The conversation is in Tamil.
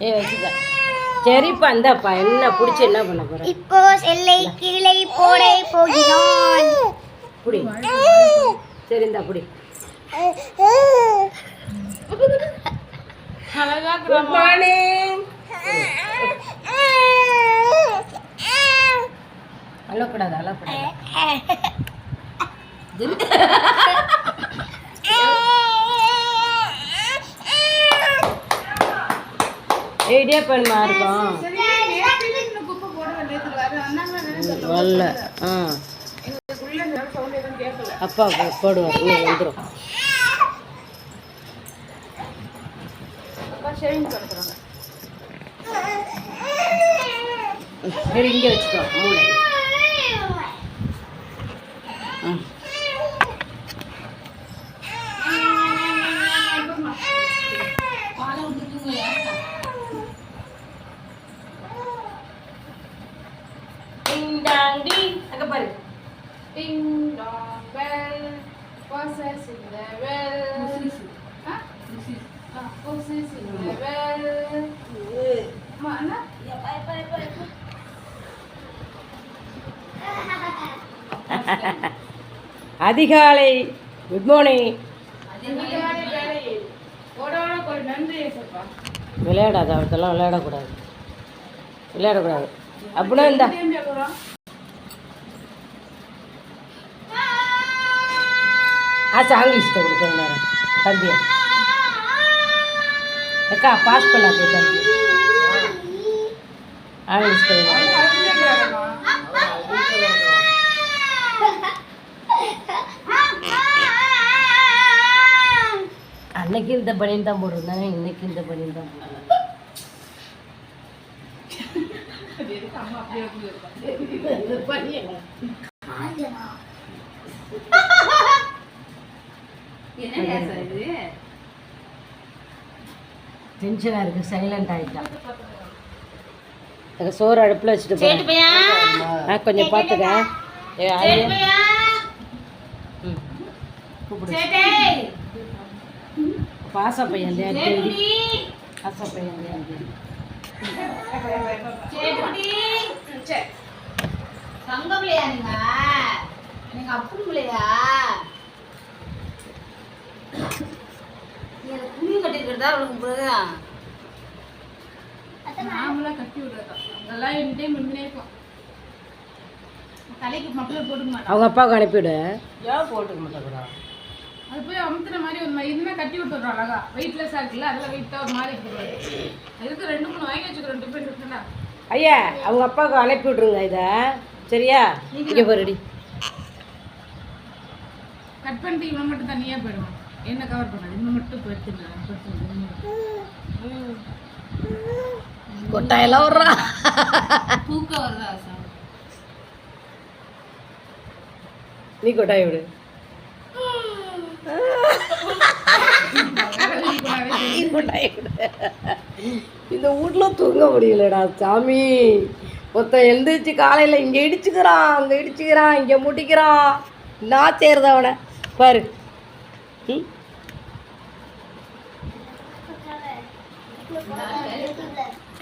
ஏ வச்சுக்க. சரிப்பா இந்தாப்பா என்ன பிடிச்சி என்ன பண்ண போற? இப்போ செல்லை கீழே போட போகிறான் புடி. சரி இந்தா புடி. குட் மார்னிங் அழக்கூடாது அழக்கூடாது இடியாப்பன்மா இருக்கும் வரல. ஆ. அப்பா போடுவார். இன்னும் வந்துடும் சரி இங்கே வச்சுக்கோ. மூளை ஆ டிங் டாங் டிங் அங்கே பாரு bell, voices in the bell. Hah? Ah, voices. in the bell. Mana? அதிகாலை குட் மார்னிங் அதிகாலை வேளையில் ஓடோட ஒரு நன்றி ஏசப்பா விளையாடாத அவர்த்தெல்லாம் விளையாடக்கூடாது. விளையாடக்கூடாது. அப்படின்னா இந்த ஏன் சொல்றோம் ஆசை ஆங்கிலீஷ்ட கொடுக்க நேரம் தம்பி. அக்கா பாஸ் பண்ணாதே தம்பி. ஆங்கிலீஷ் கொடுங்க அன்னைக்கு இந்த பனியன் தான் போட்டிருந்தாங்க இன்னைக்கு இந்த பனியன் தான் போட்டிருந்தாங்க. டென்ஷனாக இருக்குது சைலண்ட் ஆகிட்டான் சோறு அடுப்பில் வச்சுட்டு போகிறேன் கொஞ்சம் பார்த்துக்க பாச பையன் தேடி பாச பையன் தேடி தங்கம்லையா நீங்க? நீங்க அப்படிங்களையா எனக்கு துணி கட்டிருக்கிறதா உங்களுக்கு நாமளா கட்டி விடுறதா அதெல்லாம் என் டைம் இருந்துனே இருக்கும் தலைக்கு மப்பிளர் போட்டுக்க மாட்டோம் அவங்க அப்பாவுக்கு அனுப்பிவிடு. ஏன் போட்டுக்க மாட்டேங்கிறா அது போய் அமுத்துற மாதிரி ஒரு மாதிரி இதுனா கட்டி விட்டுறோம் அழகா. வெயிட்லெஸ்ஸாக இருக்குல்ல அதெல்லாம் வெயிட்டாக ஒரு மாதிரி இருக்குது அதுக்கு ரெண்டு மூணு வாங்கி வச்சுக்கிறோம் டிஃபரெண்ட் இருக்குல்ல ஐயா அவங்க அப்பாவுக்கு அனுப்பி விட்ருங்க இதை. சரியா? இங்கே பாருடி கட் பண்ணிட்டு இவன் மட்டும் தனியாக போயிடுவான். என்ன கவர் பண்ணாது? இவன் மட்டும் போயிடுத்துருக்கான் கொட்டாயெல்லாம் விட்றா தூக்கம் வருதா சார் நீ கொட்டாய் விடு. இந்த வீட்டில் தூங்க முடியலடா சாமி. ஒருத்தன் எழுந்திரிச்சு காலையில் இங்கே இடிச்சுக்கிறான் அங்கே இடிச்சுக்கிறான் இங்கே முட்டிக்கிறான். நான் செய்கிறத அவனை. பாரு. ம்? Obrigada.